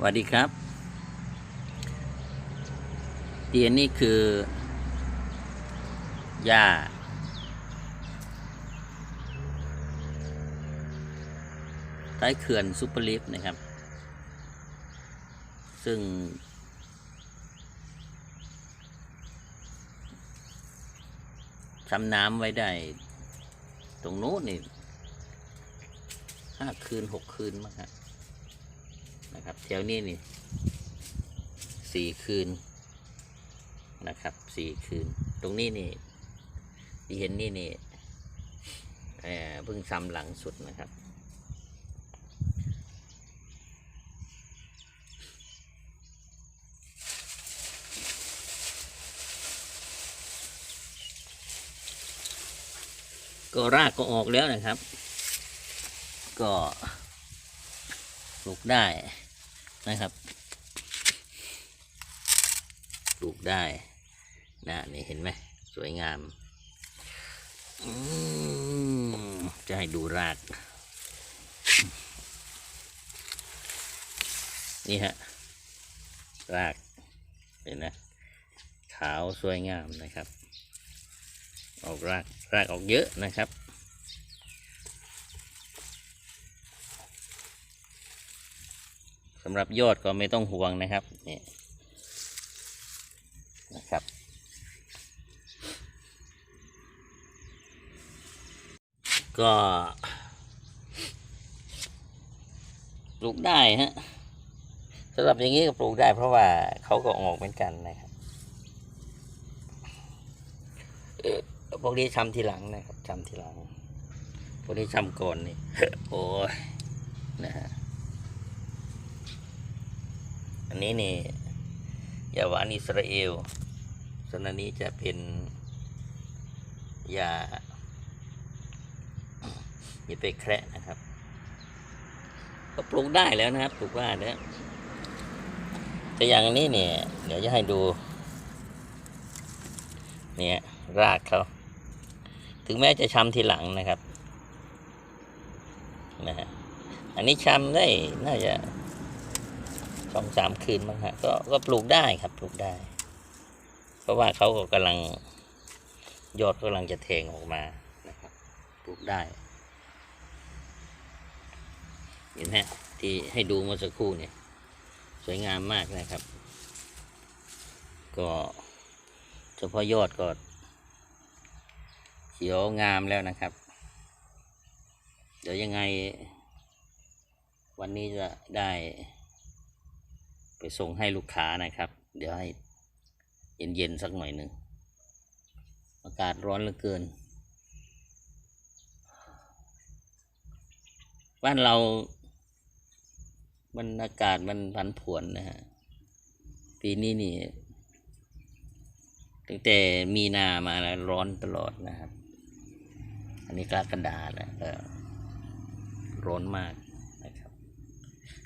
สวัสดีครับเตียนนี่คือหญ้าใต้เขื่อนซุปเปอร์ลิฟต์นะครับ ซึ่งชำน้ำไว้ได้ ตรงโน้นนี่ห้าคืนหกคืนมั้งฮะ นะครับแถวนี้นี่สี่คืนนะครับสี่คืน ตรงนี้นี่ที่เห็นนี่นี่เอ่อพิ่งซ้ำหลังสุดนะครับก็รากก็ออกแล้วนะครับ ก็ ลูกได้นะครับปลูกได้นะนี่เห็นไหมสวยงามอืมจะให้ดูราก นี่ฮะ ราก เห็นนะ ขาวสวยงามนะครับ ออกราก รากออกเยอะนะครับำหรับยอดก็ไม่ต้องห่วงนะครับนี่นะครับ ก็ปลูกได้ฮะสำหรับอย่างนี้ก็ปลูกได้เพราะว่าเขาก็ออกเหมือนกันนะครับพวกนี้ทำทีหลังนะครับทำทีหลังพวกนี้ทำก่อนนี่โอ้ยนะฮะ อั นี้นี่ยาหวานอิสราเอลส่วนอันนี้จะเป็นยาอย่าไปแคระนะครับ ก็ปลูกได้แล้วนะครับปลูกได้แล้วแต่อย่างนนี้เนี่ยเดี๋ยวจะให้ดู เนี่ยรากเขาถึงแม้จะชำทีหลังนะครับนะฮะอันนี้ชำได้น่าจะ สองสามคืนมั้งฮะก็ก็ปลูกได้ครับปลูกได้ เพราะว่าเขาก็กำลังยอดกำลังจะแทงออกมานะครับปลูกได้ เห็นไหมที่ให้ดูเมื่อสักครู่เนี่ย สวยงามมากนะครับ ก็เฉพาะยอดก็เขียวงามแล้วนะครับ เดี๋ยวยังไง วันนี้จะได้ ไปส่งให้ลูกค้านะครับ เดี๋ยวให้เย็นๆสักหน่อยหนึ่งอากาศร้อนเหลือเกิน บ้านเรามันอากาศมันผันผวนนะฮะ ปีนี้นี่ตั้งแต่มีนามาแล้วร้อนตลอดนะครับ อันนี้กรกฎาแล้วก็ร้อนมากนะครับ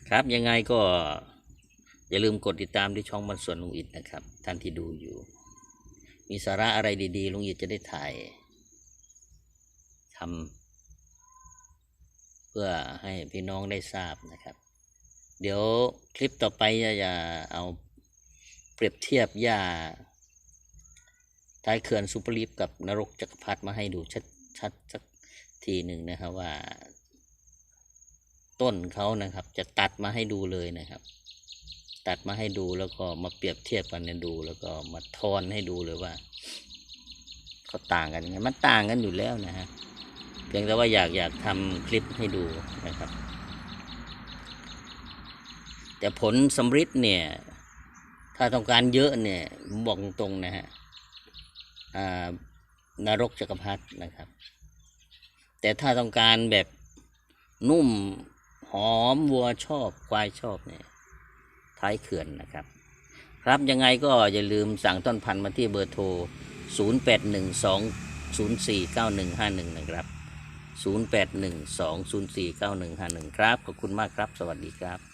ครับยังไงก็ อย่าลืมกดติดตามที่ช่องบรรส่วนลุงอิดนะครับ ท่านที่ดูอยู่ มีสาระอะไรดีๆลุงอิดจะได้ถ่ายทำเพื่อให้พี่น้องได้ทราบนะครับ เดี๋ยวคลิปต่อไปจะจะเอาเปรียบเทียบหญ้าท้ายเขื่อนซูเปอร์ลีฟกับนรกจักรพรรดิมาให้ดูชัดๆสักทีหนึ่งนะครับว่า ต้นเขานะครับ จะตัดมาให้ดูเลยนะครับ ตัดมาให้ดูแล้วก็มาเปรียบเทียบกันเนี่ยดู แล้วก็มาทอนให้ดูเลยว่าเขาต่างกันยังไงมันต่างกันอยู่แล้วนะฮะเพียงแต่ว่าอยากอยากทำคลิปให้ดูนะครับ แต่ผลสำริดเนี่ย ถ้าต้องการเยอะเนี่ยบอกตรงๆนะฮะนรกจักรพรรดินะครับ แต่ถ้าต้องการแบบนุ่มหอมวัวชอบควายชอบเนี่ย ท้ายเขื่อนนะครับ ครับยังไงก็อย่าลืมสั่งต้นพันธุ์มาที่เบอร์โทร 0812049151 นะครับ 0812049151 ครับ ขอบคุณมากครับ สวัสดีครับ